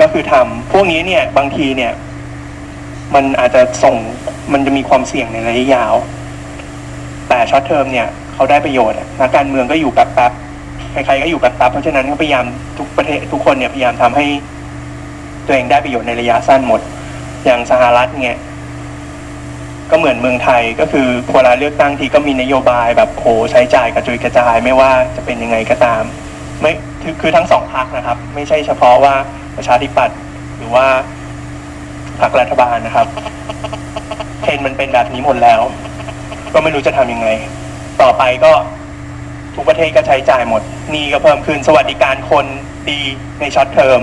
ก็คือทำพวกนี้เนี่ยบางทีเนี่ย มันอาจจะส่งมันจะมีความเสี่ยงในระยะยาว แต่ช็อตเทอมเนี่ยเขาได้ประโยชน์อะนักการเมืองก็อยู่แป๊บๆใครๆก็อยู่แป๊บๆเพราะฉะนั้นก็พยายามทุกประเทศทุกคนเนี่ยพยายามทำให้ตัวเองได้ประโยชน์ในระยะสั้นหมด อย่างสหรัฐเนี่ยก็เหมือนเมืองไทยก็คือเวลาเลือกตั้งทีก็มีนโยบายแบบโหใช้จ่ายกระจุยกระจายไม่ว่าจะเป็นยังไงก็ตาม ไม่คือทั้งสองพรรคนะครับ ไม่ใช่เฉพาะว่า ประชาธิปัตย์หรือว่าพรรครัฐบาลนะครับเทรนมันเป็นแบบนี้หมดแล้ว ก็ไม่รู้จะทำยังไง ต่อไปก็ทุกประเทศก็ใช้จ่ายหมดหนี้ก็เพิ่มขึ้นสวัสดิการคนดีในช็อตเทอม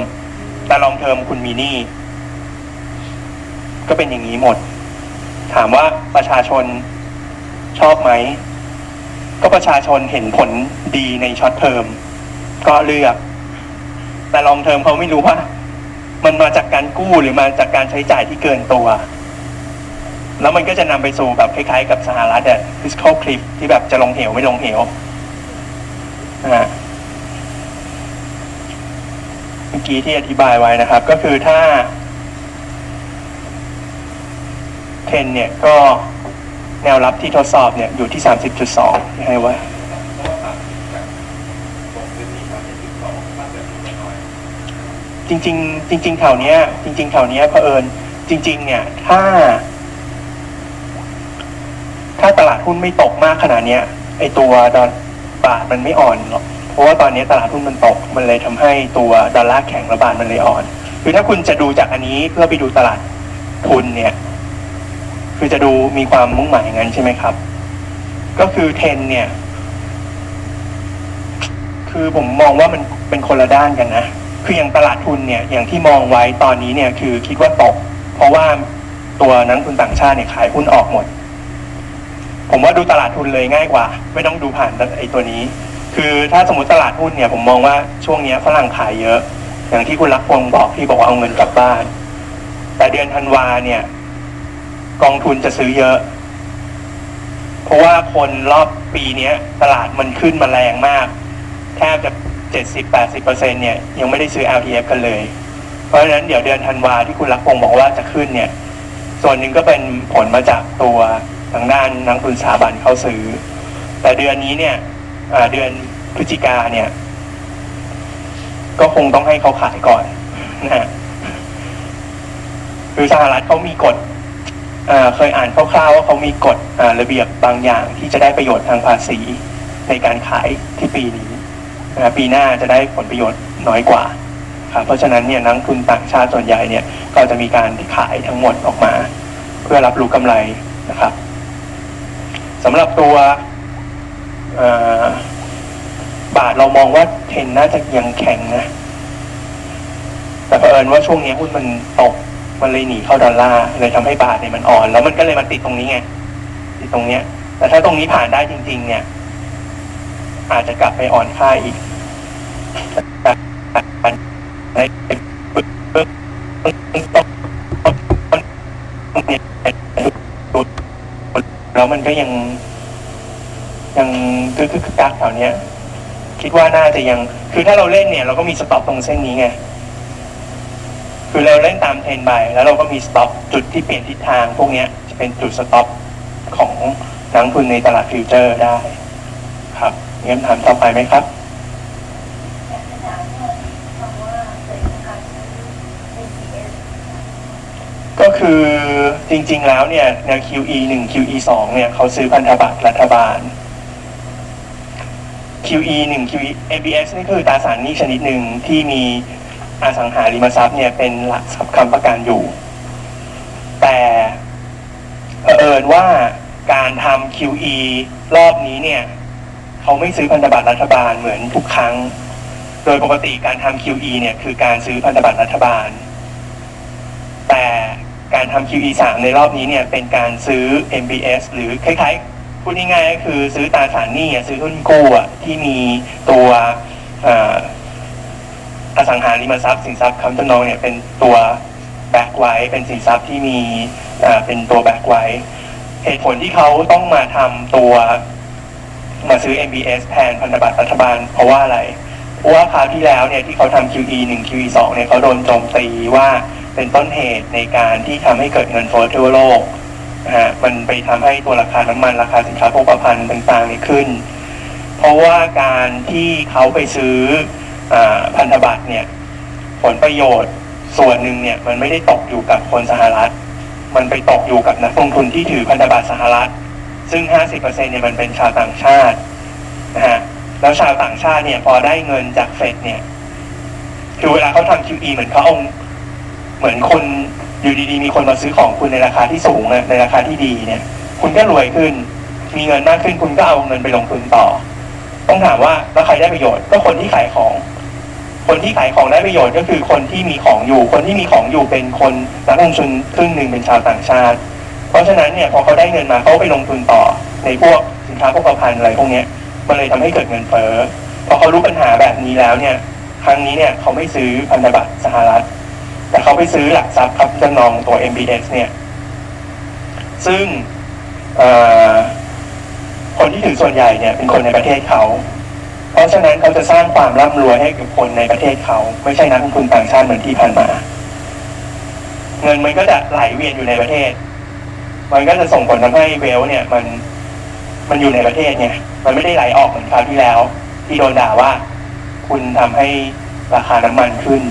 แต่ลองเทอมคุณมีหนี้ก็เป็นอย่างนี้หมด ถามว่าประชาชนชอบไหม ก็ประชาชนเห็นผลดีในช็อตเทอมก็เลือก แต่ลองเทอมเขาไม่รู้ว่า มันมาจากการกู้หรือมาจากการใช้จ่ายที่เกินตัว แล้วมันก็จะนำไปสู่แบบคล้ายๆ กับสหรัฐอะ fiscal cliff ที่แบบจะลงเหวไม่ลงเหวนะฮะเมื่อกี้ที่อธิบายไว้นะครับ ก็คือถ้าเทนเนี่ยก็แนวรับที่ทดสอบเนี่ยอยู่ที่ 30.2ที่ให้ไว้ จริงๆจริงๆแถวเนี้ยจริงๆแถวเนี้ยเผอิญจริง ๆ เนี่ย ถ้า ถ้าตลาดหุ้นไม่ตกมากขนาดเนี้ย ไอตัวดอลบาทมันไม่อ่อนหรอกเพราะว่าตอนนี้ตลาดหุ้นมันตก มันเลยทำให้ตัวดอลลาร์แข็งระบาทมันเลยอ่อนคือถ้าคุณจะดูจากอันนี้เพื่อไปดูตลาดทุนเนี่ย คือจะดูมีความมุ่งหมายอย่างนั้นใช่ไหมครับ ก็คือเทนเนี่ย คือผมมองว่ามันเป็นคนละด้านกันนะ คืออย่างตลาดทุนเนี่ยอย่างที่มองไว้ตอนนี้เนี่ยคือคิดว่าตก เพราะว่าตัวนักลงทุนต่างชาติเนี่ยขายหุ้นออกหมด ผมว่าดูตลาดทุนเลยง่ายกว่า ไม่ต้องดูผ่านไอ้ตัวนี้ คือถ้าสมมติตลาดหุ้นเนี่ยผมมองว่าช่วงนี้ฝรั่งขายเยอะ อย่างที่คุณรักพงบอกที่บอกว่าเอาเงินกลับบ้าน แต่เดือนธันวาเนี่ย กองทุนจะซื้อเยอะ เพราะว่าคนรอบปีเนี้ย ตลาดมันขึ้นมาแรงมาก แทบจะ 70-80%เนี่ยยังไม่ได้ซื้อ LTF กันเลย เพราะฉะนั้นเดี๋ยวเดือนธันวาที่คุณรักพงศ์บอกว่าจะขึ้นเนี่ย ส่วนหนึ่งก็เป็นผลมาจากตัวทางด้านนักลงทุนสถาบันเข้าซื้อ แต่เดือนนี้เนี่ยเดือนพฤศจิกาเนี่ย ก็คงต้องให้เขาขายก่อนนะฮะคือสหรัฐเขามีกฎเคยอ่านคร่าวๆว่าเขามีกฎระเบียบบางอย่างที่จะได้ประโยชน์ทางภาษีในการขายที่ปีนี้น ปีหน้าจะได้ผลประโยชน์น้อยกว่าครับเพราะฉะนั้นเนี่ยนักทุนต่างชาติส่วนใหญ่เนี่ยก็จะมีการขายทั้งหมดออกมา เพื่อรับรู้กำไรนะครับสำหรับตัวบาทเรามองว่าเทนน่าจะยังแข็งนะ แต่เผอิญว่าช่วงนี้หุ้นมันตก มันเลยหนีเข้าดอลลาร์เลยทำให้บาทเนี่ยมันอ่อน แล้วมันก็เลยมาติดตรงนี้ไง ติดตรงเนี้ย แต่ถ้าตรงนี้ผ่านได้จริง ๆ เนี่ย อาจจะกลับไปอ่อนค่าอีกแล้วมันก็ยัง ยังกึกกึกกักแถวเนี้ย คิดว่าน่าจะยัง คือถ้าเราเล่นเนี่ย เราก็มีสต็อปตรงเส้นนี้ไงคือเราเล่นตามเทรนด์ไปแล้วเราก็มีสต็อปจุดที่เปลี่ยนทิศทาง พวกเนี้ยจะเป็นจุดสต็อปของนักลงทุนในตลาดฟิวเจอร์ได้ครับ งั้นถามต่อไปไหมครับก็คือจริงๆแล้วเนี่ยแน QE 1 QE 2เนี่ยเขาซื้อพันธบัตรรัฐบาล QE 1 QE ABS นี่คือตราสารหนี้ชนิดหนึ่งที่มีอสังหาริมทรัพย์เนี่ยเป็นหลักทรัพย์ค้ำประกันอยู่ แต่เผอิญว่าการทำ QE รอบนี้เนี่ย เขาไม่ซื้อพันธบัตรรัฐบาลเหมือนทุกครั้ง โดยปกติการทำ QE เนี่ยคือการซื้อพันธบัตรรัฐบาล แต่การทำ QE 3 ในรอบนี้เนี่ยเป็นการซื้อ MBS หรือคล้ายๆพูดง่ายๆก็คือซื้อตราสารหนี้ซื้อหุ้นกู้อะที่มีตัวอสังหาริมทรัพย์สินทรัพย์คำจำนองเนี่ยเป็นตัวแบกไว้เป็นสินทรัพย์ที่มีเอ่อเป็นตัวแบกไว้ เหตุผลที่เขาต้องมาทำตัว มาซื้อ MBS แทนพันธบัตรรัฐบาล เพราะว่าอะไรเพราะว่าคราวที่แล้วเนี่ยที่เขาทำ QE 1 QE 2เนี่ยเขาโดนโจมตีว่าเป็นต้นเหตุในการที่ทำให้เกิดเงินเฟ้อทั่วโลกนะฮะมันไปทำให้ตัวราคาน้ำมันราคาสินค้าโภคภัณฑ์ต่างๆเนี่ยขึ้น เพราะว่าการที่เขาไปซื้ออพันธบัตรเนี่ยผลประโยชน์ส่วนหนึ่งเนี่ยมันไม่ได้ตกอยู่กับคนสหรัฐ มันไปตกอยู่กับนักลงทุนที่ถือพันธบัตรสหรัฐ ซึ่ง 50%เนี่ยมันเป็นชาวต่างชาตินะฮะแล้วชาวต่างชาติเนี่ยพอได้เงินจากเฟดเนี่ยคือเวลาเขาทำ QE เหมือนเขาเอาเหมือนคนอยู่ดีๆ มีคนมาซื้อของคุณในราคาที่สูงอะในราคาที่ดีเนี่ย คุณก็รวยขึ้น มีเงินมากขึ้นคุณก็เอาเงินไปลงทุนต่อ ต้องถามว่าแล้วใครได้ประโยชน์ก็คนที่ขายของ คนที่ขายของได้ประโยชน์ก็คือคนที่มีของอยู่ คนที่มีของอยู่เป็นคนนักลงทุนครึ่งหนึ่งเป็นชาวต่างชาติ เพราะฉะนั้นเนี่ยพอเขาได้เงินมาเขาไปลงทุนต่อในพวกสินค้าโภคภัณฑ์อะไรพวกเนี้ยมันเลยทำให้เกิดเงินเฟ้อพอเขารู้ปัญหาแบบนี้แล้วเนี่ย ครั้งนี้เนี่ยเขาไม่ซื้อพันธบัตรสหรัฐ แต่เขาไปซื้อหลักทรัพย์ครับจำนองตัว MBS เนี่ย ซึ่งคนที่ถือส่วนใหญ่เนี่ยเป็นคนในประเทศเขา เพราะฉะนั้นเขาจะสร้างความร่ำรวยให้กับคนในประเทศเขา ไม่ใช่นักลงทุนต่างชาติเหมือนที่ผ่านมา เงินมันก็จะไหลเวียนอยู่ในประเทศ มันก็จะส่งผลทำให้เวลเนี่ยมันมันอยู่ในประเทศไงมันไม่ได้ไหลออกเหมือนคราวที่แล้ว ที่โดนด่าว่า คุณทำให้ราคาน้ำมันขึ้น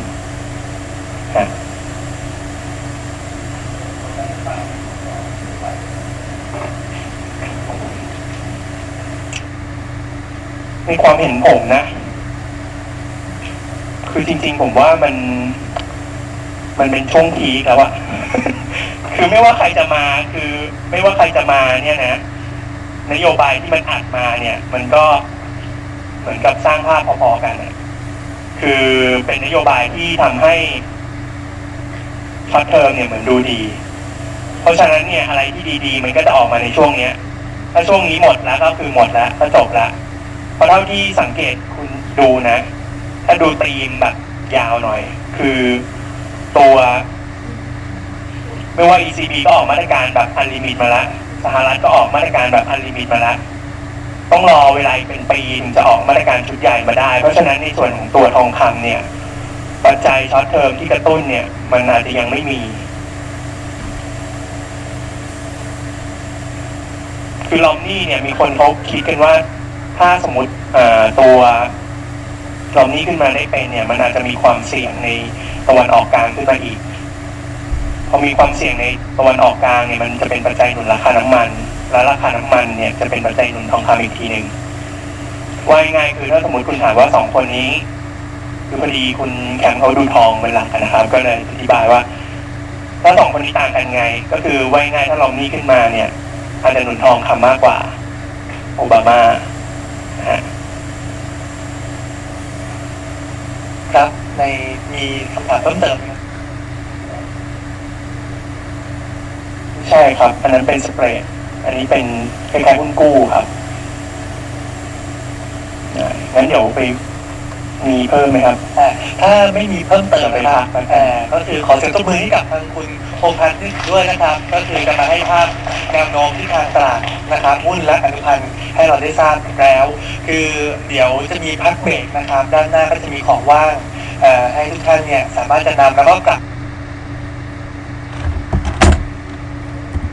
นะในความเห็นผมนะ คือจริง ๆ ผมว่ามัน มันเป็นช่วงพีคแล้วอะคือไม่ว่าใครจะมาคือไม่ว่าใครจะมาเนี่ยนะนโยบายที่มันอัดมาเนี่ย มันก็เหมือนกับสร้างภาพพอๆกันนะคือเป็นนโยบายที่ทำให้ช็อตเทอมเนี่ยเหมือนดูดี เพราะฉะนั้นเนี่ยอะไรที่ดีๆ มันก็จะออกมาในช่วงเนี้ย ถ้าช่วงนี้หมดแล้วก็คือหมดแล้วก็จบแล้วเพราะเท่าที่สังเกตคุณดูนะ ถ้าดูตรีมแบบยาวหน่อย คือ ตัว ไม่ว่า ECB ก็ออกมาตรการแบบอันลิมิตมาแล้วสหรัฐก็ออกมาตรการแบบอันลิมิตมาแล้วต้องรอเวลาเป็นปีถึงจะออกมาตรการชุดใหญ่มาได้ เพราะฉะนั้นในส่วนของตัวทองคำเนี่ย ปัจจัยช็อตเทอมที่กระตุ้นเนี่ย มันอาจจะยังไม่มี คือลอมนี่เนี่ยมีคนเขาคิดกันว่า ถ้าสมมติเอ่ อตัวลอมนี่ขึ้นมาได้เป็นเนี่ย มันอาจจะมีความเสี่ยงในตะวันออกกลางขึ้นมาอีกพอมีความเสี่ยงในตะวันออกกลางเนี่ยมันจะเป็นปัจจัยหนุนราคาน้ำมัน และราคาน้ำมันเนี่ยจะเป็นปัจจัยหนุนทองคำอีกทีหนึ่งว่าง่ายคือถ้าสมมติคุณถามว่าสองคนนี้คือพอดีคุณแคมเขาดูทองเป็นหลักนะครับ ก็เลยอธิบายว่า ถ้าสองคนนี้ต่างกันไง ก็คือว่าง่ายถ้าเรานี่ขึ้นมาเนี่ยอาจจะหนุนทองคำมากกว่าโอบามานะฮะ ครับ ในมีคำถามเพิ่มเติมไหมครับใช่ครับ อันนั้นเป็นสเปรดอันนี้เป็นคล้ายๆหุ้นกู้ครับได้งั้นเดี๋ยวไปมีเพิ่มไหมครับ อ่าถ้าไม่มีเพิ่มเติมนะครับครับอ่าก็คือขอเสียงตบมือให้กับทางคุณพงษ์พันธ์ด้วยนะครับ ก็คือจะมาให้ภาพแนวโน้มที่ทางตลาดนะครับหุ้นและอนุพันธ์ให้เราได้ทราบแล้ว คือเดี๋ยวจะมีพักเบรกนะครับ ด้านหน้าก็จะมีของว่างเอ่อ ให้ทุกท่านเนี่ยสามารถจะนำแล้วก็กลับ